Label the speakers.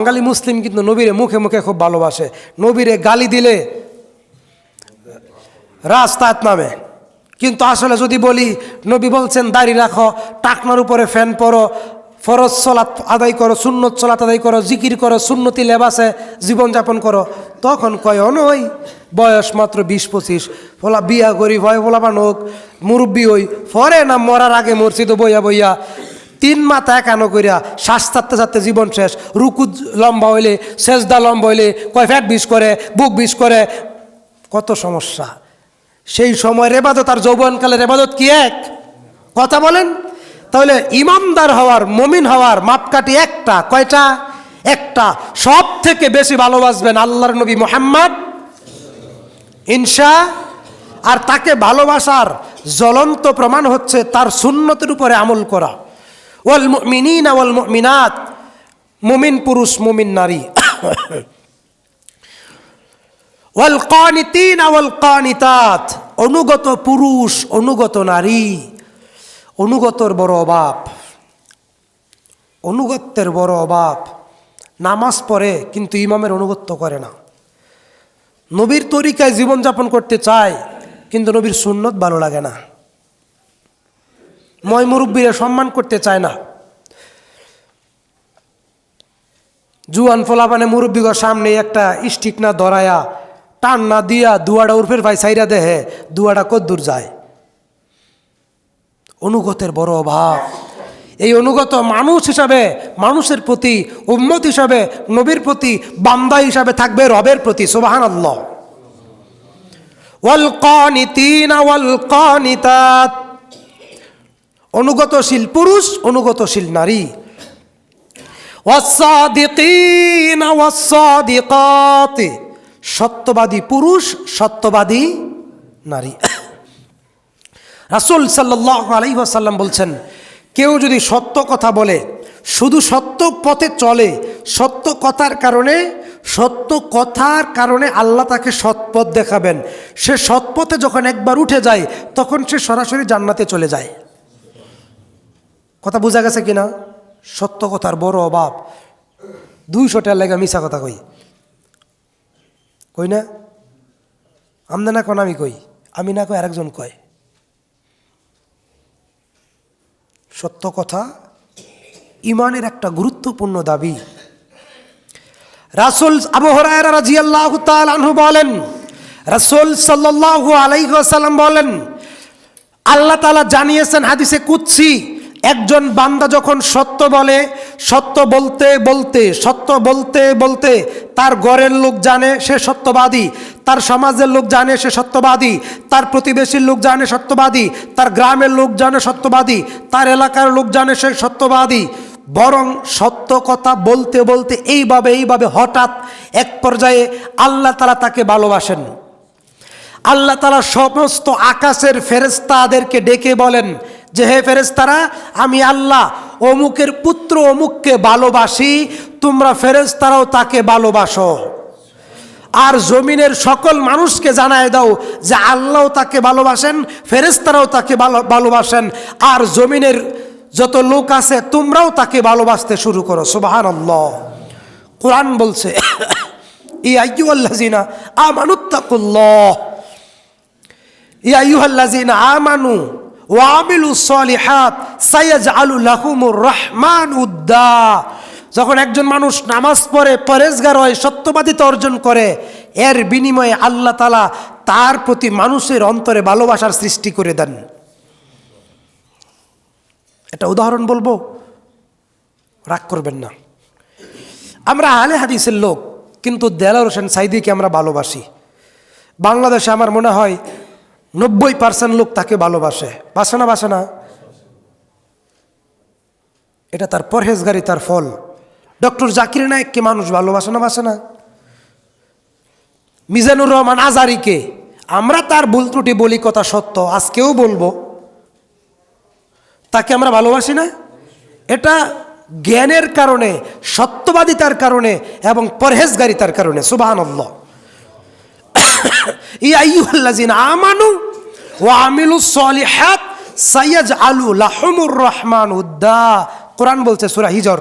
Speaker 1: বাঙালি মুসলিম কিন্তু নবীরে মুখে মুখে খুব ভালোবাসে। নবীরে গালি দিলে রাস্তাত নামে কিন্তু আসলে যদি বলি, নবী বলছেন, দাড়ি রাখো, টাকনার উপরে ফ্যান পরো, ফরজ চলাত আদায় করো, সুন্নত চলাত আদায় করো, জিকির করো, সুন্নতি লেবাসে জীবনযাপন করো। তখন কয়, অনই, বয়স মাত্র বিশ পঁচিশ। ফলা বিয়া করি হয়, ফলা বানক, মুরব্বী হই ফরে না মরার আগে তো বইয়া বইয়া তিন মাথা একানো করিয়া শ্বাস চাপতে চাপতে জীবন শেষ, রুকু লম্বা হইলে, সেজদা লম্বা হইলে কয় ফ্যাট বিষ করে, বুক বিষ করে। কত সমস্যা। সেই সময় রেবাদত আর যৌবনকালের রেবাদত কি এক? কথা বলেন। তাহলে ইমামদার হওয়ার, মমিন হওয়ার মাপকাঠি একটা, কয়টা? একটা। সব থেকে বেশি ভালোবাসবেন আল্লাহর নবী মোহাম্মদ, ইনশা, আর তাকে ভালোবাসার জ্বলন্ত প্রমাণ হচ্ছে তার সুন্নতির উপরে আমল করা। ওয়াল মিনিন ওয়াল মিনাত মুমিন পুরুষ, মুমিন নারী। ওয়াল কানিতিন ওয়াল কানিতাত। অনুগত পুরুষ, অনুগত নারী, অনুগতর বড় অভাব অনুগত্যের বড় অভাব নামাজ পড়ে, কিন্তু ইমামের অনুগত্য করে না। নবীর তরিকায় জীবনযাপন করতে চায়, কিন্তু নবীর সুন্নত ভালো লাগে না। ময় মুরব্বীরা সম্মান করতে চায় না। জুয়ান ফোলাপানে মুরব্বীগর সামনে একটা স্টিক না ধরায়া, টান না দিয়া দুয়াটা উর্ফের ভাই সাইরা দেহে দুয়াটা কদ্দূর যায়। অনুগতের বড় অভাব। এই অনুগত মানুষ হিসাবে, মানুষের প্রতি, উম্মত হিসাবে, নবীর প্রতি, বান্দা হিসাবে থাকবে রবের প্রতি সুবাহান আল্লাহ ওয়াল কানিতিনা, ওয়াল কানিতাত। অনুগতশীল পুরুষ, অনুগতশীল নারী। সত্যবাদী পুরুষ, সত্যবাদী নারী। রাসুল সাল্লাহ আলহিহাসাল্লাম বলছেন, কেউ যদি সত্য কথা বলে, শুধু সত্য পথে চলে, সত্য কথার কারণে, সত্য কথার কারণে আল্লাহ তাকে সৎপথ দেখাবেন। সে সৎপথে যখন একবার উঠে যায়, তখন সে সরাসরি জান্নাতে চলে যায়। কথা বোঝা গেছে কিনা? সত্য কথার বড় অভাব। দুইশোটার লেগে মিশা কথা কই। কই না? আমদা না কোন আমি কই? আমি না কই আরেকজন কয়। সত্য কথা ইমানের একটা গুরুত্বপূর্ণ দাবি। রাসুল আবহরায় রাজিয়াল্লাহ আনহু বলেন, রাসুল সাল্লাহ আলাইসাল্লাম বলেন, আল্লাহ তালা জানিয়েছেন হাদিসে কুচ্ছি একজন বান্দা যখন সত্য বলে, সত্য বলতে বলতে, সত্য বলতে বলতে তার ঘরের লোক জানে সে সত্যবাদী, তার সমাজের লোক জানে সে সত্যবাদী, তার প্রতিবেশীর লোক জানে সত্যবাদী, তার গ্রামের লোক জানে সত্যবাদী, তার এলাকার লোক জানে সে সত্যবাদী। বরং সত্য কথা বলতে বলতে এইভাবে এইভাবে হঠাৎ এক পর্যায়ে আল্লাহ তালা তাকে ভালোবাসেন। আল্লাহ তালা সমস্ত আকাশের ফেরেস্তাদেরকে ডেকে বলেন যে হে ফেরেস্তারা আমি আল্লাহ অমুকের পুত্র অমুককে ভালোবাসি, তোমরা ফেরেস্তারাও তাকে ভালোবাসো। আর জমিনের সকল মানুষকে জানায় দাও যে আল্লাহ তাকে ভালোবাসেন ফেরেস্তারাও তাকে ভালো- ভালোবাসেন। আর জমিনের যত লোক আছে, তোমরাও তাকে ভালোবাসতে শুরু করো। সুবাহান আল্লাহ কোরআন বলছে, ই আইয়ুল্লাজিনা আমানুত্তাকুল্লাহ ইয়া আইয়ুহাল্লাযিনা আমানু ওয়া আমিলুস সলিহাত সায়াজআলু লাহুমুর রহমান উদ্দা যখন একজন মানুষ নামাজ পড়ে, পরেজগার হয় সত্যবাদিতা অর্জন করে, এর বিনিময়ে আল্লাহ তালা তার প্রতি মানুষের অন্তরে ভালোবাসার সৃষ্টি করে দেন। একটা উদাহরণ বলব? রাগ করবেন না। আমরা আলে হাদিসের লোক, কিন্তু দেলার হোসেন সাইদিকে আমরা ভালোবাসি। বাংলাদেশে আমার মনে হয় নব্বই পার্সেন্ট লোক তাকে ভালোবাসে। বাসে না বাসে না? এটা তার পরহেজগারি, তার ফল। ডক্টর জাকির নায়ককে মানুষ ভালোবাসে না, বাসে না? মিজানুর রহমান আজারিকে। আমরা তার ভুল ত্রুটি বলি কথা সত্য, আজকেও বলব। তাকে আমরা ভালোবাসি না? এটা জ্ঞানের কারণে, সত্যবাদিতার কারণে এবং পরহেজগারিতার কারণে সুবাহ আমানু ও আমিলু সলিহাত সাইয়াজআলু লাহমুর রহমান উদ্দা কোরআন বলছে সুরা হিজর